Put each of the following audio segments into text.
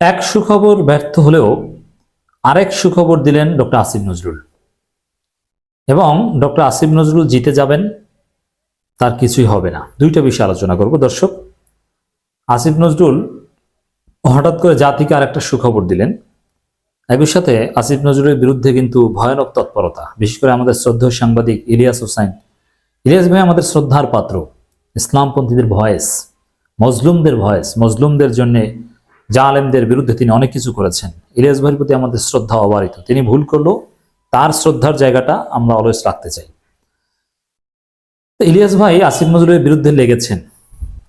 এক সুখবর ব্যর্থ হলেও আরেক সুখবর দিলেন ডক্টর আসিফ নজরুল। এবং ডক্টর আসিফ নজরুল জিতে যাবেন, তার কিছুই হবে না। দুইটা বিষয় আলোচনা করব, দর্শক। আসিফ নজরুল হঠাৎ করে জাতিকে আরেকটা সুখবর দিলেন। একই সাথে আসিফ নজরুলের বিরুদ্ধে কিন্তু ভয়ানক তৎপরতা। বিশেষ করে আমাদের শ্রদ্ধেয় সাংবাদিক ইলিয়াস হোসাইন। ইলিয়াস ভাই আমাদের শ্রদ্ধার পাত্র। ইসলামপন্থীদের ভয়েস, মজলুমদের ভয়েস, মজলুমদের জন্যে জালেমদের বিরুদ্ধে তিনি অনেক কিছু করেছেন। ইলিয়াস ভাইয়ের প্রতি আমাদের শ্রদ্ধা অবারিত। তিনি ভুল করলেও তার শ্রদ্ধার জায়গাটা আমরা অলওয়েজ রাখতে চাই। ইলিয়াস ভাই আসিফ নজরুলের বিরুদ্ধে লেগেছেন।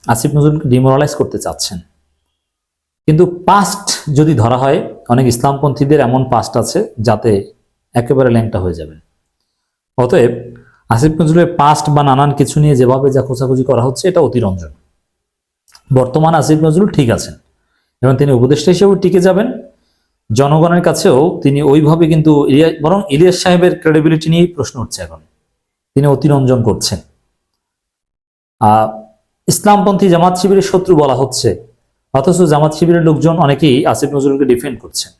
আসিফ নজরুলকে ডিমোরালাইজ করতে চাচ্ছেন। কিন্তু পাস্ট যদি ধরা হয়, অনেক ইসলামপন্থীদের এমন পাস্ট আছে যাতে একেবারে ল্যাংটা হয়ে যাবেন অতএব আসিফ নজরুলের পাস্ট বা নানান কিছু নিয়ে যেভাবে যা খোঁজাখুঁজি করা হচ্ছে, এটা অতিরঞ্জন। বর্তমান আসিফ নজরুল ঠিক আছেন। এবং তিনি উপদেষ্টা হিসেবে টিকে যাবেন। জনগণের কাছেও তিনি ওইভাবে কিন্তু বরং ইলিয়াস সাহেবের ক্রেডিবিলিটি নিয়েই প্রশ্ন উঠছে এখন। তিনি অতিরঞ্জন করছেন। আহ, ইসলামপন্থী জামাত শিবিরের শত্রু বলা হচ্ছে। অথচ জামাত শিবিরের লোকজন অনেকেই আসিফ নজরুলকে ডিফেন্ড করছেন।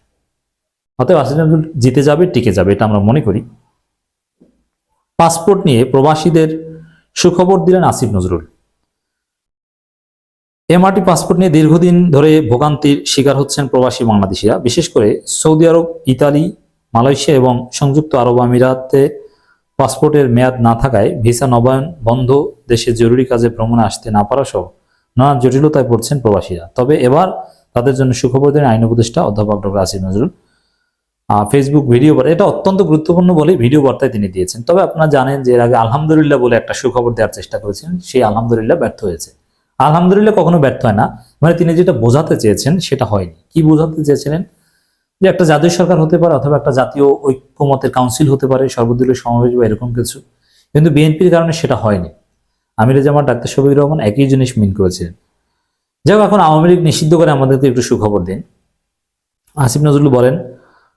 অতএব আসিফ নজরুল জিতে যাবে টিকে যাবে এটা আমরা মনে করি। পাসপোর্ট নিয়ে প্রবাসীদের সুখবর দিলেন আসিফ নজরুল। এমআরটি পাসপোর্ট নিয়ে দীর্ঘদিন ধরে ভোগান্তির শিকার হচ্ছেন প্রবাসী বাংলাদেশিরা। বিশেষ করে সৌদি আরব, ইতালি, মালয়েশিয়া এবং সংযুক্ত আরব আমিরাতে পাসপোর্টের মেয়াদ না থাকায় ভিসা নবায়ন বন্ধ, দেশে জরুরি কাজে ভ্রমণে আসতে না পারা সহ নানা জটিলতায় পড়ছেন প্রবাসীরা। তবে এবার তাদের জন্য সুখবর দেন আইন উপদেষ্টা অধ্যাপক doctor Asif Nazrul Facebook video বার্তা এটা অত্যন্ত গুরুত্বপূর্ণ বলে ভিডিও বার্তায় তিনি দিয়েছেন। তবে আপনারা জানেন যে এর আগে আলহামদুলিল্লাহ বলে একটা সুখবর দেওয়ার চেষ্টা করেছেন সেই আলহামদুলিল্লাহ ব্যর্থ হয়েছে। আলহামদুলিল্লাহ কখনো ব্যর্থ হয় না। মানে তিনি যেটা বোঝাতে চেয়েছেন সেটা হয়নি। কি বোঝাতে চেয়েছিলেন? যে একটা জাতীয় সরকার হতে পারে অথবা একটা জাতীয় ঐক্যমতের কাউন্সিল হতে পারে, সর্বদলীয় সমাবেশ বা এরকম কিছু। কিন্তু বিএনপির কারণে সেটা হয়নি। আমির জামাত ডাক্তার শফিকুর রহমান একই জিনিস মিন করেছিলেন। যাই এখন আওয়ামী লীগ নিষিদ্ধ করে আমাদেরকে একটু সুখবর দিন। আসিফ নজরুল বলেন,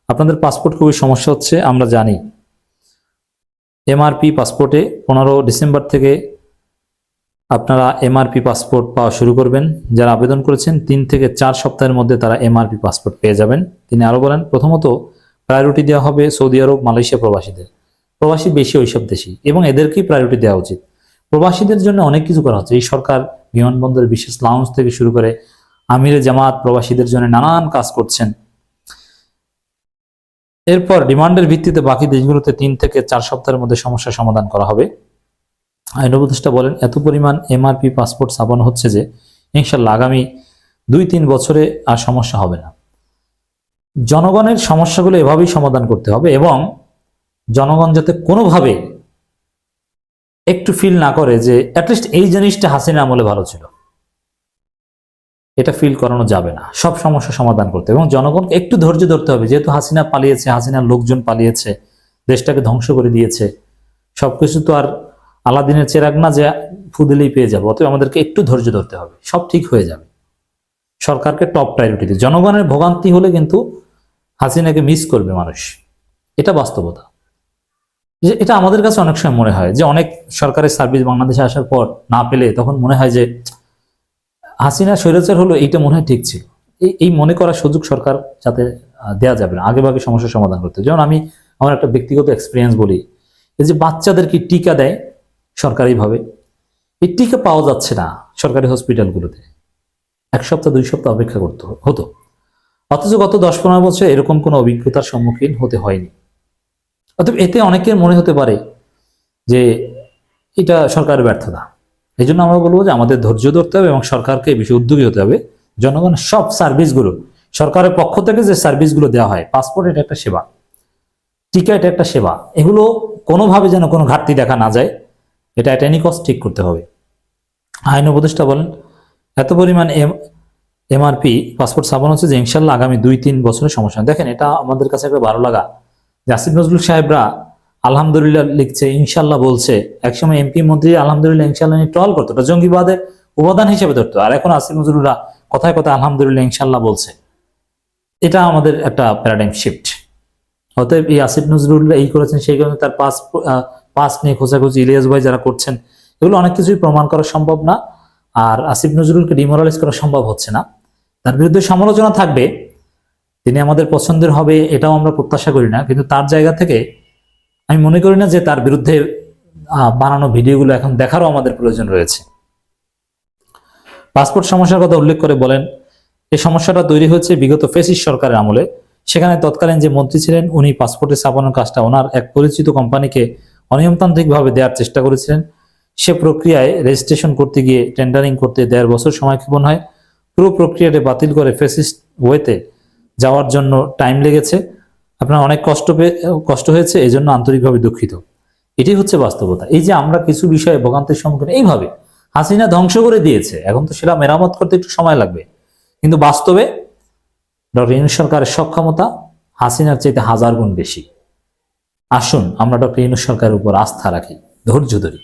আপনাদের পাসপোর্ট খুবই সমস্যা হচ্ছে, আমরা জানি। এমআরপি পাসপোর্টে পনেরো ডিসেম্বর থেকে আপনারা এমআরপি পাসপোর্ট পাওয়া শুরু করবেন। যারা আবেদন করেছেন, তিন থেকে চার সপ্তাহের মধ্যে তারা এমআরপি পাসপোর্ট পেয়ে যাবেন। তিনি আরও বলেন, প্রথমত প্রায়োরিটি দেওয়া হবে সৌদি আরব, মালয়েশিয়া প্রবাসীদের। প্রবাসী বেশি, ওইসব দেশই এবং এদেরকেই প্রায়োরিটি দেওয়া উচিত। প্রবাসীদের জন্য অনেক কিছু করা হচ্ছে। এই সরকার বিমানবন্দরের বিশেষ লাউঞ্জ থেকে শুরু করে আমিরে জামাত প্রবাসীদের জন্য নানান কাজ করছেন। এরপর ডিমান্ডের ভিত্তিতে বাকি দেশগুলোতে তিন থেকে চার সপ্তাহের মধ্যে সমস্যার সমাধান করা হবে। আইন উপদেষ্টা বলেন, এত পরিমাণ এমআরপি পাসপোর্ট ছাপানো হচ্ছে যে ইনশাল্লাহ আগামী দুই তিন বছরে আর সমস্যা হবে না। জনগণের সমস্যাগুলো এভাবেই সমাধান করতে হবে এবং জনগণ যাতে কোনোভাবে একটু ফিল না করে যে অ্যাটলিস্ট এই জিনিসটা হাসিনা আমলে ভালো ছিল। এটা ফিল করানো যাবে না। সব সমস্যা সমাধান করতে এবং জনগণকে একটু ধৈর্য ধরতে হবে। যেহেতু হাসিনা পালিয়েছে, হাসিনার লোকজন পালিয়েছে, দেশটাকে ধ্বংস করে দিয়েছে, সবকিছু তো আর আলাদিনের চেরাগ না যে ফুদিলেই পেয়ে যাব, অতএব আমাদেরকে একটু ধৈর্য ধরতে হবে, সব ঠিক হয়ে যাবে। সরকারকে টপ প্রায়োরিটি দিয়ে জনগণের ভোগান্তি হলে কিন্তু হাসিনাকে মিস করবে মানুষ। এটা বাস্তবতা। যে এটা আমাদের কাছে অনেক সময় মনে হয় যে অনেক সরকারের সার্ভিস বাংলাদেশে আসার পর না পেলে তখন মনে হয় যে হাসিনা স্বৈরাচার হলো এইটা মনে হয় ঠিক ছিল। এই এই মনে করার সুযোগ সরকার যাতে দেয়া যাবে না। আগে ভাগে সমস্যার সমাধান করতে যেমন আমি আমার একটা ব্যক্তিগত এক্সপিরিয়েন্স বলি। এই যে বাচ্চাদেরকে টিকা দেয় সরকারিভাবে। এই টিকা পাওয়া যাচ্ছে না সরকারি হসপিটালগুলোতে। এক সপ্তাহ, দুই সপ্তাহ অপেক্ষা করতে হতো। অথচ গত দশ পনেরো বছর এরকম কোনো অভিজ্ঞতার সম্মুখীন হতে হয়নি। অতএব এতে অনেকের মনে হতে পারে যে এটা সরকারের ব্যর্থতা। এই জন্য আমরা বলব যে আমাদের ধৈর্য ধরতে হবে এবং সরকারকে বেশি উদ্যোগী হতে হবে। জনগণের সব সার্ভিসগুলো, সরকারের পক্ষ থেকে যে সার্ভিসগুলো দেওয়া হয়, পাসপোর্ট এটা একটা সেবা, টিকা এটা একটা সেবা, এগুলো কোনোভাবে যেন কোনো ঘাটতি দেখা না যায়। এটা কস্ট ঠিক করতে হবে। আইন উপদেষ্টা বলেন, এত পরিমাণ এম, এমআরপি পাসপোর্ট ছাপানো হচ্ছে যে ইনশাল্লাহ আগামী দুই, তিন বছরের সমস্যা। দেখেন, এটা আমাদের কাছে একটা ভালো লাগা। যে আসিফ নজরুল সাহেবরা আলহামদুলিল্লাহ লিখছে, ইনশাল্লাহ বলছে, একসময় এমপি মন্ত্রী আলহামদুলিল্লাহ ইনশাল্লাহ নিয়ে ট্রল করতো জঙ্গিবাদের উপাদান হিসেবে ধরতো। আর এখন আসিফ নজরুলরা কথায় কথায় আলহামদুলিল্লাহ ইনশাল্লাহ বলছে। এটা আমাদের একটা প্যারাডাইম শিফট অতএব এই আসিফ নজরুল এই করেছেন, সেই কারণে তার পাস পাস নিয়ে খোঁজাখুঁজি, ইলিয়াস ভাই যারা করছেন, এগুলো অনেক কিছুই প্রমাণ করা সম্ভব না। আর আসিফ নজরুলকে ডিমোরালাইজ করা সম্ভব হচ্ছে না। তার বিরুদ্ধে সমালোচনা থাকবে। তিনি আমাদের পছন্দের হবে, এটাও আমরা প্রত্যাশা করি না। কিন্তু তার জায়গা থেকে আমি মনে করি না যে তার বিরুদ্ধে বানানো ভিডিওগুলো এখন দেখারও আমাদের প্রয়োজন রয়েছে। পাসপোর্ট সমস্যার কথা উল্লেখ করে বলেন এই সমস্যাটা তৈরি হয়েছে বিগত ফেসিস সরকারের আমলে। সেখানে তৎকালীন যে মন্ত্রী ছিলেন, উনি পাসপোর্টে ছাপানোর কাজটা ওনার এক পরিচিত কোম্পানিকে অনিয়মতান্ত্রিকভাবে দেওয়ার চেষ্টা করেছিলেন। সে প্রক্রিয়ায় রেজিস্ট্রেশন করতে গিয়ে টেন্ডারিং করতে দেড় বছর সময় সময়ক্ষেপণ হয়। পুরো প্রক্রিয়াটি বাতিল করে ফেসিস্ট ওয়েতে যাওয়ার জন্য টাইম লেগেছে। আপনার অনেক কষ্ট কষ্ট হয়েছে এই জন্য আন্তরিকভাবে দুঃখিত। এটি হচ্ছে বাস্তবতা। এই যে আমরা কিছু বিষয়ে ভোগান্তির সম্মুখীন, এইভাবে হাসিনা ধ্বংস করে দিয়েছে। এখন তো সেটা মেরামত করতে একটু সময় লাগবে। কিন্তু বাস্তবে ডক্টর ইউনুস সরকারের সক্ষমতা হাসিনার চাইতে হাজার গুণ বেশি। আসুন আমরা ডক্টর ইনু সরকারের উপর আস্থা রাখি। ধৈর্য ধরি।